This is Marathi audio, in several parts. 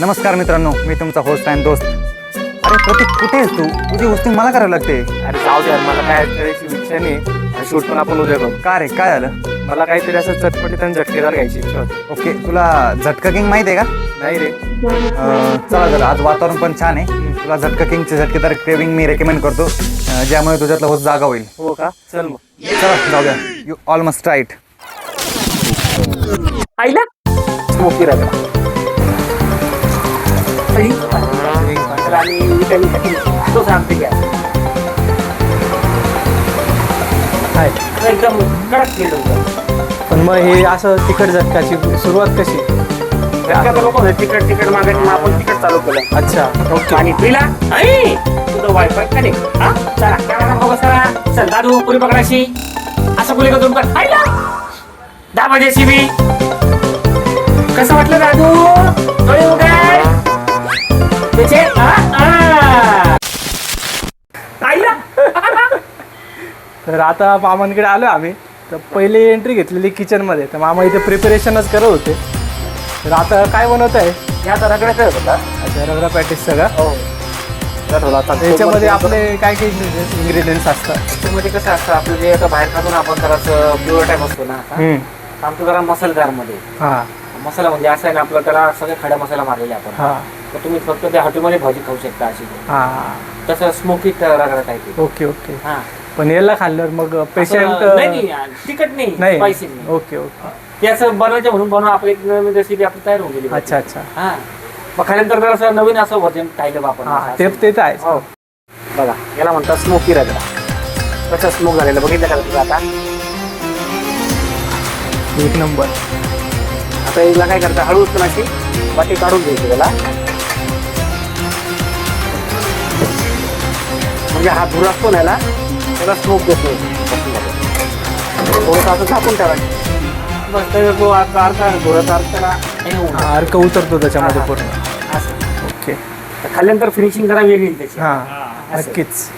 नमस्कार मित्रांनो मी तुमचा होस्ट अँड दोस्त. अरे प्रतीक कुठे आहेस तू? तुझी होस्टिंग मला करावी लागते. अरे जाऊ दे मला काय करायची इच्छा नाही. शूट पण आपण उद्या करू. का रे काय झालं? मला काहीतरी असं चटपटीत आणि झटकेदार घ्यायची इच्छा होती. ओके तुला झटका किंग माहिती आहे का? नाही रे. अं, चला जरा आज वातावरण पण छान आहे. तुला झटका किंगचे झटकेदार क्रेविंग मी रेकमेंड करतो अं, ज्यामुळे तुझ्यातला होस्ट जागा होईल. हो का? चल मग. चला जाऊया यू ऑलमोस्ट राईट आईला? स्मोकी रगडा आणि विटॅमिन तो सांगते घ्या एकदम कडक पण मग हे असं तिखट झटकाची सुरुवात कशी? लोक तिकट तिकट मागायचे मग आपण तिकट चालू केलं अच्छा ओके. आणि पिला आई तुझं वायफाय का नाही हा? चला चला बघा चला. चल दादू पुरी पकडाशी असं पुरी करून कर आईला दहा वाजेशी मी कसं वाटलं दादू? डोळे उघड. आईला? तर आता मामांकडे आलो आम्ही. तर पहिली एंट्री घेतलेली किचनमध्ये तर मामा इथे प्रिपरेशनच करत होते. तर आता काय बनवत आहे? या आता होता अच्छा रगडा पॅटीस सगळं. हो. त्याच्यामध्ये आपले काय काय इंग्रेडियंट्स असतात? त्याच्यामध्ये कसं असतं आपलं जे आता बाहेर खातो ना आपण जरा प्युअर टाईप असतो ना. आमचं जरा मसालेदारमध्ये. हा. मसाला म्हणजे असं आहे ना आपलं त्याला सगळे खडा मसाला मारलेला आपण. तर तुम्ही फक्त त्या हॉटेलमध्ये भाजी खाऊ शकता अशी. हा तसं smoky ragda type okay okay. हा. पण याला खाल्ल्यावर मग पेशंट असं नाही, नाही तिखट नाही नाही. स्पायसी नाही. Okay okay. ते असं बनवायचं म्हणून बनवून आपली एक नवीन रेसिपी आपली तयार होऊन गेली अच्छा अच्छा. हा. मग खाल्यानंतर जर असं नवीन असं व्हर्जन बा आपण हा असं. ते ते तर आहे. हो. बघा याला म्हणतात स्मोकी रगडा. कसं स्मोक झालेलं बघितलं का तुम्ही आता? एक नंबर. आता याला काय करता हळूच पण अशी वाटी काढून घ्यायची त्याला. म्हणजे हा धूर असतो ना याला त्याला स्मोक देतो. थोडंसं असं झाकून ठेवायचं बस अर्धा धुराचा हे. अर्क उतरतो त्याच्यामध्ये हा, पूर्ण. असं. ओके. तर खाल्ल्यानंतर फिनिशिंग जरा वेगळी त्याची. हा असं. नक्कीच.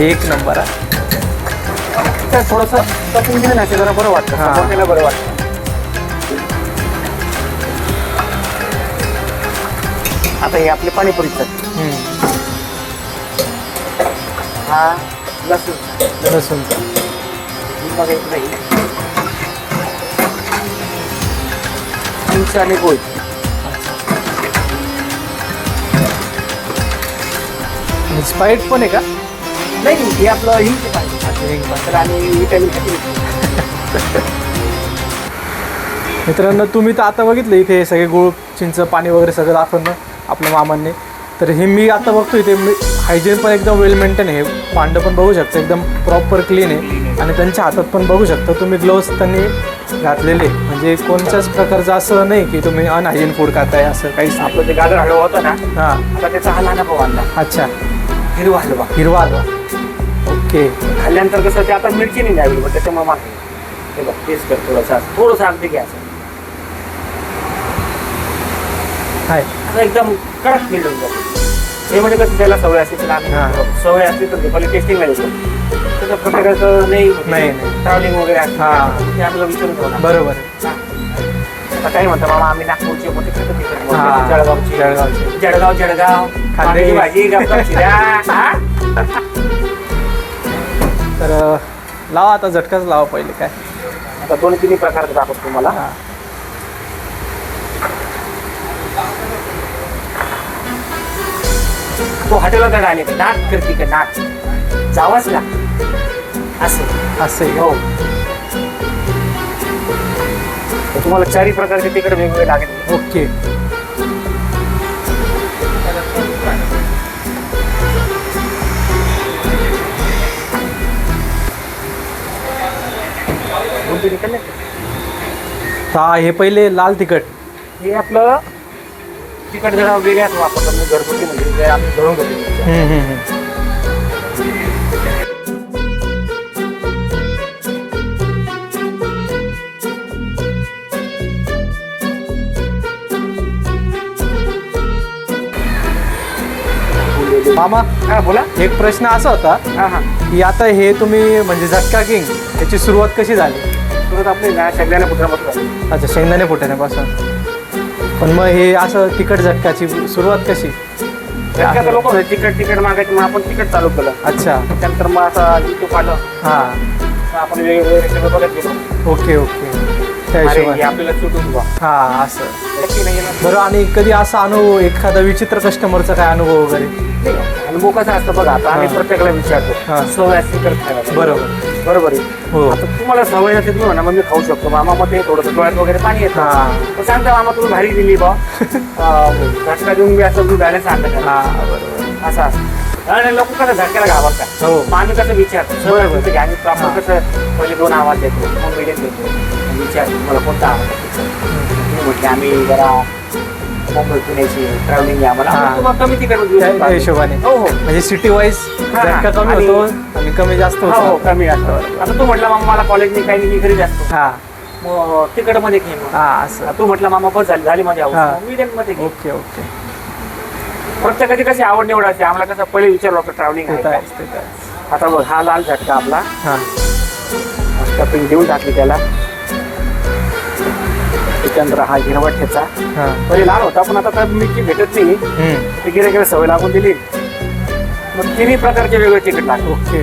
एक नंबर आहे थोडंसं तपून दिलं ना ते जरा बरं वाटतं. हा. बरं वाटतं. आता हे आपले पाणीपुरीचं. हा लसूण. लसूण. चिंच आणि गोळ. स्पाईट पण आहे का? नाही हे आपलं हिंग पाहिजे आणि विटॅमिन मित्रांनो तुम्ही तर आता बघितलं इथे सगळे गुळ चिंच पाणी वगैरे सगळं दाखवणं. आपल्या मामांनी. तर हे मी आता बघतो इथे हायजीन पण एकदम वेल मेंटेन आहे. भांडं पण बघू शकता एकदम प्रॉपर क्लीन आहे. आणि त्यांच्या हातात पण बघू शकता तुम्ही ग्लोव्स त्यांनी घातलेले. म्हणजे कोणत्याच प्रकारचं असं नाही की तुम्ही अनहायजीन फूड खाताय असं काहीच नाही. आपलं ते गाजर हलवा होतं ना हां. आता त्याचा हा लहान भाऊ अच्छा. हिरवा हलवा. हिरवा हलवा. ओके. खाल्ल्यानंतर कसं ते आता मिरची नाही द्यावी मग त्याच्यामुळे मागे. हे बघ टेस्ट कर थोडंसं. थोडंसं अगदी घ्यायचं हाय एकदम कडक फील हे म्हणजे कसं त्याला सवय असते त्याला. आम्ही सवय असते तर पहिले टेस्टिंगला येतो त्याचं प्रत्येकाचं नाही नाही, नाही. ट्रॅव्हलिंग वगैरे असते हा. ते आपल्याला विचारून ठेवणार बरोबर आता काय म्हणतो मामा आम्ही नागपूरचे मोठे. जळगावचे जळगावचे. जळगाव जळगाव. खांदेरी भाजी? तर लावा आता झटकाच लावा पहिले काय आता दोन तिन्ही प्रकार दाखवतो तुम्हाला तो हॉटेलला आले नाक करते का नाक? जावंच लागतं. असं. असं हो. तुम्हाला चारही प्रकारचे तिकडे वेगवेगळे लागेल. का? ओके हा, हे पहिले लाल तिखट. हे आपलं तिकड जरा वेगळ्याच वापरतात म्हणजे घरगुती म्हणजे जे आम्ही दळून घेतो. हम्म, हम्म, हम्म. मामा हा बोला. एक प्रश्न असा होता हा हा. की आता हे तुम्ही म्हणजे झटका किंग याची सुरुवात कशी झाली? सुरुवात आपली ना शेंगदाणे पुत्रापासून अच्छा शेंगदाणे फुटण्यापासून. पण मग हे असं तिखट झटकाची सुरुवात कशी? लोक तिकट तिकट मागायचे मग आपण तिकट चालू केलं. अच्छा. त्यानंतर मग असं युट्यूब आलं हां. आपण वेगवेगळे रेसिपी बघत गेलो. Okay okay. त्या अरे हिशोबाने आपल्याला सुटून. हां असं नक्की नाही येणार. बरं आणि कधी असा अनुभव एखादा विचित्र कस्टमरचा काय अनुभव वगैरे? अनुभव कसा असतं बघा आता आम्ही. प्रत्येकाला हा. विचारतो सवय असते तर खायला बरोबर बरोबर आहे हो आता तुम्हाला सवय नसेल म्हणा मग मी खाऊ शकतो मामा मग ते थोडंसं डोळ्यात वगैरे पाणी येतं हा. तर सांगता मामा तुम्ही भारी दिली बा झटका देऊन मी असं मी बॅलन्स आणलं का हां बरोबर असं असतं आणि लोक कसं झटक्याला घाबरतात. हो. मग आम्ही कसं विचारतो. होते की आम्ही प्रॉपर कसं पहिले दोन आवाज देतो. मग मिडियम देतो. मग विचारतो तुम्हाला कोणता आवाज आहे? म्हटले आम्ही जरा मुंबई पुण्याची ट्रॅव्हलिंग आहे आम्हाला. हा. आम्ही तुम्हाला कमी तिकडे देऊ त्या शकतो. त्या हिशोबाने. हो हो. म्हणजे सिटी वाईज हा, झटका कमी आणि- होतो आणि कमी जास्त हो हो होतो. कमी असतं आता तू म्हटलं मामा मला कॉलेजने काही नाही मी घरी असतो हां. मग तिकडे मध्ये घे मग. हां असं. तू म्हटलं मामा बस झाली झाली माझी हा. आवड. मीडियममध्ये घे. Okay okay. प्रत्येकाची कशी आवड निवड असते. आम्हाला कसं पहिले विचारलं होतं ट्रॅव्हलिंग आहे. आता बघ हा लाल झटका आपला. हां. स्टफिंग देऊन टाकली त्याला. त्याच्यानंतर हा हिरवट ठेचा हां पहिले लाल होता पण आता तर मिरची भेटत नाही. हम्म. ते सवय लागून दिली. मग तिन्ही प्रकारचे वेगळे तिकीट लागले. ओके.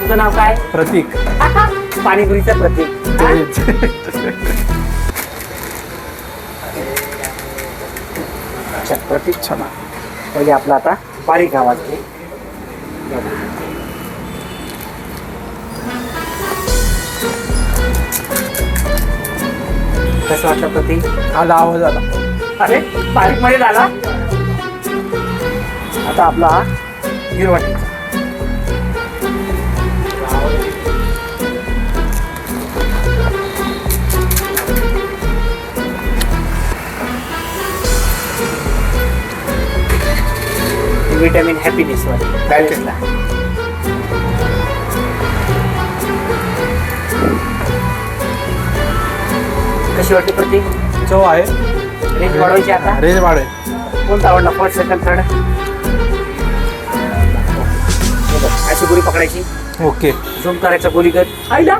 तुझं नाव काय? प्रतीक. पाणीपुरीचं प्रतीक. हा? प्रतीक छान पहिले आपला आता बारीक आवाज कसं वाटलं प्रतीक? आला आवाज आला अरे बारीकमध्ये झाला. आता आपला हिरवा ठेचा. विटॅमिन हॅपीनेस वाली बॅलन्सला कशी वाटते प्रतीक चव आहे. रेंज वाढवायची आता? रेंज वाढेल. कोणता आवडला? फर्स्ट सेकंड थर्ड अशी गोळी पकडायची. ओके. झूम करायचा गोळी कर. आईला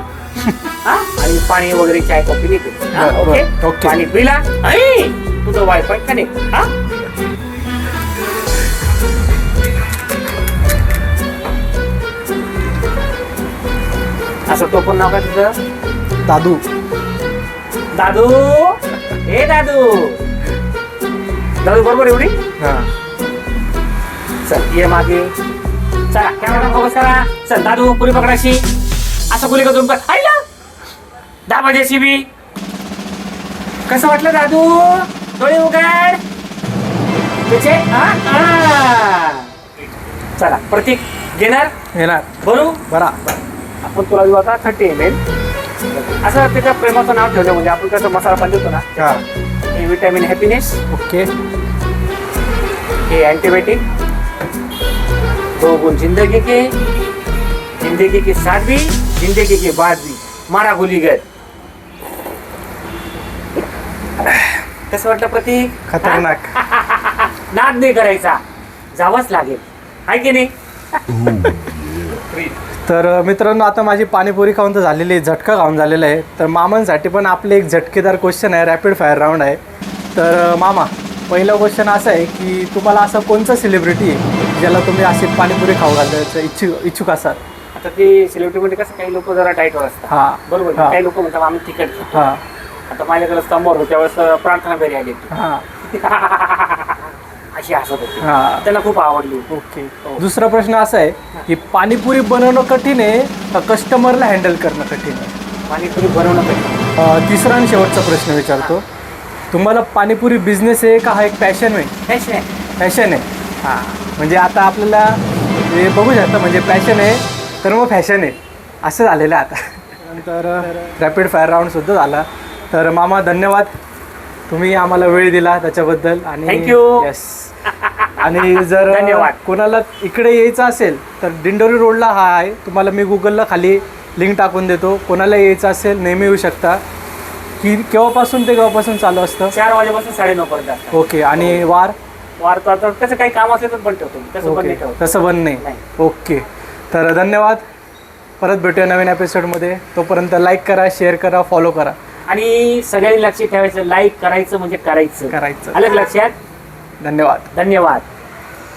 हा? आणि पाणी वगैरे चाय कॉफी नाही. हा, बरं, ओके? ओके. पाणी पिला. आई! तुझं वायफाय कनेक्ट हा? असं टोपण नाव काय तुझं? दादू. दादू? हे दादू. दादू बरोबर एवढी? हां. चल ये मागे. चला कॅमेरा फोकस करा. चल दादू पुरी पकडाशी असं पुरी करून आईला जेसीबी कसं वाटलं दादू? डोळे उघड. त्याचे हा? हा. चला प्रतीक घेणार? येणार बरू? बरा. आपण तुला थर्टी एम एल असं त्याच्या प्रेमाचं नाव ठेवलं म्हणजे आपण कसं मसाला पण देतो ना? हां. हे विटॅमिन हॅपीनेस ओके. ये एंटीबायोटिक दो गुण जिंदगी के. जिंदगी के साथ भी जिंदगी के बाद भी. मारा गोली गए. कसं वाटलं प्रतीक? खतरनाक. हा? नाद नाही करायचा. जावंच लागेल. आहे की नाही? तर मित्रांनो आता माझी पाणीपुरी खाऊन तर झालेली आहे झटका खाऊन झालेला आहे. तर मामांसाठी पण आपले एक झटकेदार क्वेश्चन आहे रॅपिड फायर राऊंड आहे. तर मामा पहिला क्वेश्चन असा आहे की तुम्हाला असं कोणचं सेलिब्रिटी आहे ज्याला तुम्ही अशी पाणीपुरी खाऊ घालायचं इच्छुक इच्छुक असाल? आता ते सेलिब्रिटी मध्ये कसं काही लोक जरा डाईटवर असतात. हां. बरोबर? हा. काही लोक म्हणतात आम्ही तिकट खातो. हां. आता माझ्याकडे होतो त्यावेळेस प्रार्थना घरी आली होती. हां. अशी हसत होती. हां. त्यांना खूप आवडली ओके. दुसरा प्रश्न असा आहे की पाणीपुरी बनवणं कठीण आहे का कस्टमरला हँडल करणं कठीण आहे? पाणीपुरी बनवणं अ, तिसरा आणि शेवटचा प्रश्न विचारतो. तुम्हाला पाणीपुरी बिझनेस आहे का हा एक पॅशन आहे? फॅशन आहे. फॅशन आहे. हां. म्हणजे आता आपल्याला हे बघू शकता म्हणजे पॅशन आहे तर मग फॅशन आहे. असं झालेलं आहे आता. नंतर रॅपिड फायर राऊंडसुद्धा झाला. तर मामा धन्यवाद. तुम्ही आम्हाला वेळ दिला त्याच्याबद्दल आणि Thank you. येस आणि जर धन्यवाद. कोणाला इकडे यायचं असेल तर दिंडोरी रोडला हा आहे. तुम्हाला मी गुगलला खाली लिंक टाकून देतो. कोणाला यायचं असेल नेहमी येऊ शकता. की केव्हापासून ते केव्हापासून चालू असतं? चार वाजेपासून साडेनऊ पर्यंत असतात. ओके आणि वार? वारतो आता कसं काही काम असेल तर पण ठेवतो मी. तसं पण ओके नाही ठेवतो. तसं बंद नाही. नाही. ओके. तर धन्यवाद. परत भेटूया नवीन एपिसोडमध्ये तोपर्यंत लाईक करा शेअर करा फॉलो करा. आणि सगळ्यांनी लक्ष ठेवायचं. लाईक करायचं म्हणजे करायचं. करायचं. आलं का लक्षात? धन्यवाद. धन्यवाद.